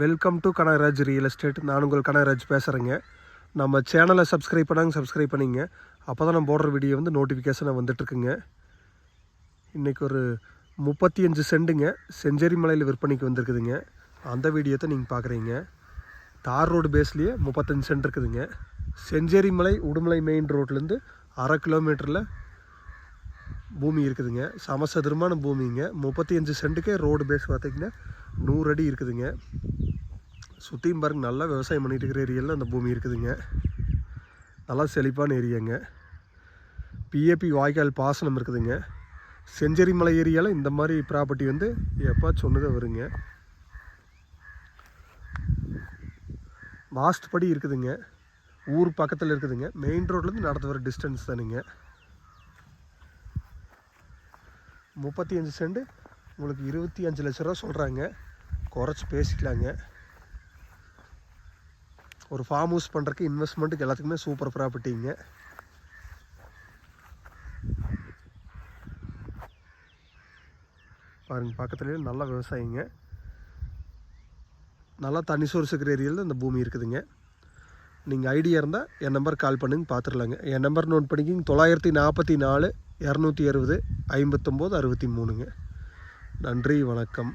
Welcome to Kanagaraj real estate நான் உங்கள் கனகராஜ் பேசுகிறேங்க நம்ம சேனலை சப்ஸ்கிரைப் பண்ணாங்க சப்ஸ்கிரைப் பண்ணிங்க. அப்போ தான் நம்ம போடுற வீடியோ வந்து நோட்டிஃபிகேஷனாக வந்துட்டுருக்குங்க. இன்றைக்கி ஒரு முப்பத்தி அஞ்சு செண்டுங்க. செஞ்சேரி மலையில் விற்பனைக்கு வந்திருக்குதுங்க. அந்த வீடியோ தான் நீங்கள் பார்க்குறீங்க தார் ரோடு பேஸ்லேயே முப்பத்தஞ்சு சென்ட் இருக்குதுங்க. செஞ்சேரி மலை உடுமலை மெயின் ரோட்லேருந்து அரை கிலோமீட்டரில் பூமி இருக்குதுங்க. சமசதுரமான பூமிங்க. முப்பத்தி அஞ்சு சென்ட்டுக்கே ரோடு பேஸ் பார்த்திங்கன்னா நூறு அடி இருக்குதுங்க. சுற்றியும் பாருங்க நல்லா விவசாயம் பண்ணிகிட்டு இருக்கிற ஏரியாவில் அந்த பூமி இருக்குதுங்க. நல்லா செழிப்பான ஏரியாங்க. பிஏபி வாய்க்கால் பாசனம் இருக்குதுங்க. செஞ்சேரி மலை ஏரியாவில் இந்த மாதிரி ப்ராப்பர்ட்டி வந்து எப்போ சொன்னதை வருங்க. வாஸ்ட் படி இருக்குதுங்க. ஊர் பக்கத்தில் இருக்குதுங்க. மெயின் ரோட்லேருந்து நடந்து வர டிஸ்டன்ஸ் தானுங்க. முப்பத்தி அஞ்சு சென்ட் உங்களுக்கு இருபத்தி அஞ்சு லட்ச ரூபா சொல்கிறாங்க குறைச்சி பேசிக்கலாங்க. ஒரு ஃபார்ம் ஹவுஸ் பண்ணுறதுக்கு இன்வெஸ்ட்மெண்ட்டுக்கு எல்லாத்துக்குமே சூப்பர் ப்ராப்பர்ட்டிங்க பாருங்க பக்கத்துலேயே நல்ல விவசாயிங்க. நல்லா தண்ணி சோர்ஸ் இருக்கிற ஏரியாவில் இந்த பூமி இருக்குதுங்க. நீங்கள் ஐடியா இருந்தால் என் நம்பர் கால் பண்ணுங்க பார்த்துடலாங்க என் நம்பர் நோட் பண்ணிக்கிங்க தொள்ளாயிரத்தி நாற்பத்தி நாலு இரநூத்தி அறுபது ஐம்பத்தொம்போது அறுபத்தி மூணுங்க. நன்றி வணக்கம்.